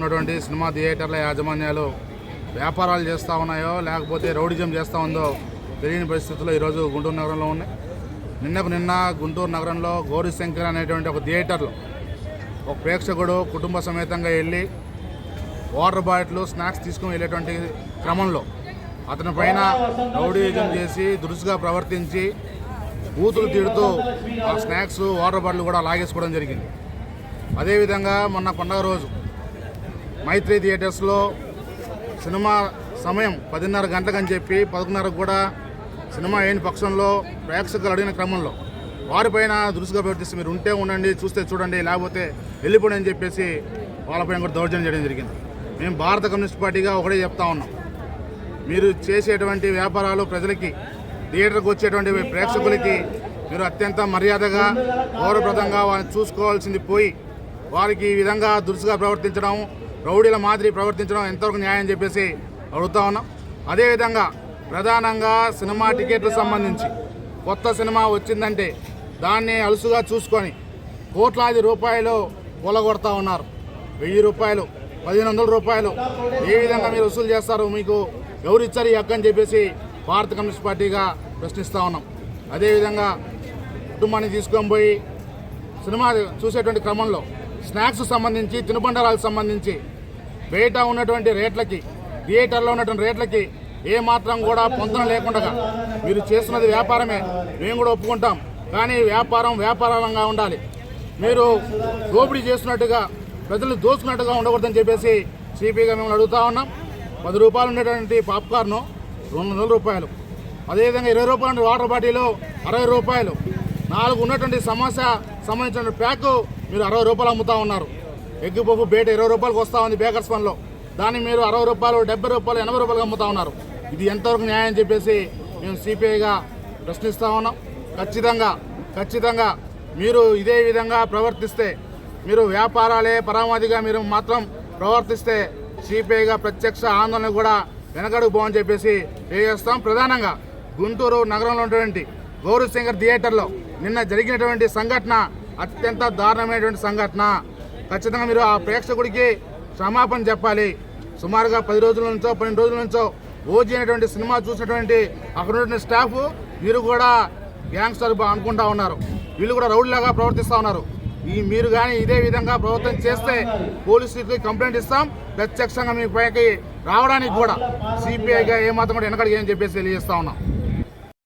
ఉన్నటువంటి సినిమా థియేటర్ల యాజమాన్యాలు వ్యాపారాలు చేస్తూ ఉన్నాయో లేకపోతే రౌడిజం చేస్తూ ఉందో తెలియని పరిస్థితుల్లో ఈరోజు గుంటూరు నగరంలో ఉన్నాయి. నిన్నకు నిన్న గుంటూరు నగరంలో గౌరీశంకర్ అనేటువంటి ఒక థియేటర్లో ఒక ప్రేక్షకుడు కుటుంబ సమేతంగా వెళ్ళి వాటర్ బాటిల్ స్నాక్స్ తీసుకుని వెళ్ళేటువంటి క్రమంలో అతని పైన రౌడీజం చేసి దురుసుగా ప్రవర్తించి బూతులు తిడుతూ ఆ స్నాక్స్ వాటర్ బాటిల్ కూడా లాగేసుకోవడం జరిగింది. అదేవిధంగా మొన్న పండగ రోజు మైత్రి థియేటర్స్లో సినిమా సమయం పదిన్నర గంటకని చెప్పి పదకొండున్నరకు కూడా సినిమా అయిన పక్షంలో ప్రేక్షకులు అడిగిన క్రమంలో వారిపైన దురుసుగా ప్రవర్తిస్తే మీరు ఉంటే ఉండండి చూస్తే చూడండి లేకపోతే వెళ్ళిపోండి అని చెప్పేసి వాళ్ళపైన కూడా దౌర్జన్యం చేయడం జరిగింది. మేము భారత కమ్యూనిస్ట్ పార్టీగా ఒకటే చెప్తా ఉన్నాం. మీరు చేసేటువంటి వ్యాపారాలు ప్రజలకి థియేటర్కి వచ్చేటువంటి ప్రేక్షకులకి మీరు అత్యంత మర్యాదగా గౌరవప్రదంగా వారిని చూసుకోవాల్సింది పోయి వారికి ఈ విధంగా దురుసుగా ప్రవర్తించడం రౌడీల మాదిరి ప్రవర్తించడం ఎంతవరకు న్యాయం చెప్పేసి అడుగుతా ఉన్నాం. అదేవిధంగా ప్రధానంగా సినిమా టికెట్లకు సంబంధించి కొత్త సినిమా వచ్చిందంటే దాన్ని అలుసుగా చూసుకొని కోట్లాది రూపాయలు కొలగొడతా ఉన్నారు. వెయ్యి రూపాయలు పదిహేను వందల రూపాయలు ఏ విధంగా మీరు వసూలు చేస్తారు మీకు ఎవరు ఇచ్చారు ఈ హక్కు అని చెప్పేసి భారత కమ్యూనిస్ట్ పార్టీగా ప్రశ్నిస్తూ ఉన్నాం. అదేవిధంగా కుటుంబాన్ని తీసుకొని పోయి సినిమా చూసేటువంటి క్రమంలో స్నాక్స్ సంబంధించి తినుబండారాలకు సంబంధించి బయట ఉన్నటువంటి రేట్లకి థియేటర్లో ఉన్నటువంటి రేట్లకి ఏ మాత్రం కూడా పొందన లేకుండా మీరు చేస్తున్నది వ్యాపారమే. మేము కూడా ఒప్పుకుంటాం. కానీ వ్యాపారం వ్యాపారంగా ఉండాలి. మీరు దోపిడీ చేస్తున్నట్టుగా ప్రజలు దోచుకున్నట్టుగా ఉండకూడదని చెప్పేసి సిపిగా మేము అడుగుతా ఉన్నాం. పది రూపాయలు ఉండేటువంటి పాప్కార్ను రెండు వందల రూపాయలు. అదేవిధంగా ఇరవై రూపాయల వాటర్ బాటిల్ అరవై రూపాయలు. నాలుగు ఉన్నటువంటి సమస్య సంబంధించిన ప్యాకు మీరు అరవై రూపాయలు అమ్ముతా ఉన్నారు. ఎగ్గు పప్పు బేట ఇరవై రూపాయలకు వస్తూ ఉంది బేకర్స్ పనిలో. దాన్ని మీరు అరవై రూపాయలు డెబ్బై రూపాయలు ఎనభై రూపాయలు అమ్ముతా ఉన్నారు. ఇది ఎంతవరకు న్యాయం చెప్పేసి మేము సిపిఐగా ప్రశ్నిస్తూ ఉన్నాం. ఖచ్చితంగా ఖచ్చితంగా మీరు ఇదే విధంగా ప్రవర్తిస్తే మీరు వ్యాపారాలే పరమాధిగా మీరు మాత్రం ప్రవర్తిస్తే సిపిఐగా ప్రత్యక్ష ఆందోళన కూడా వెనకడుగు పోవని చెప్పేసి చేస్తాం ప్రధానంగా గుంటూరు నగరంలో ఉన్నటువంటి గౌరవశంకర్ థియేటర్లో నిన్న జరిగినటువంటి సంఘటన అత్యంత దారుణమైనటువంటి సంఘటన. ఖచ్చితంగా మీరు ఆ ప్రేక్షకుడికి క్షమాపణ చెప్పాలి. సుమారుగా పది రోజుల నుంచో పన్నెండు రోజుల నుంచో ఓజీ అనేటువంటి సినిమా చూసినటువంటి అక్కడ ఉన్నటువంటి స్టాఫ్ మీరు కూడా గ్యాంగ్స్టర్ బా- అనుకుంటా ఉన్నారు. వీళ్ళు కూడా రౌడ్లాగా ప్రవర్తిస్తూ ఉన్నారు. ఈ మీరు కానీ ఇదే విధంగా ప్రవర్తన చేస్తే పోలీసులకి కంప్లైంట్ ఇస్తాం. ప్రత్యక్షంగా మీ పైకి రావడానికి కూడా. సిపిఐగా ఏమాత్రం కూడా వెనకడికి అని చెప్పేసి తెలియజేస్తా ఉన్నాం.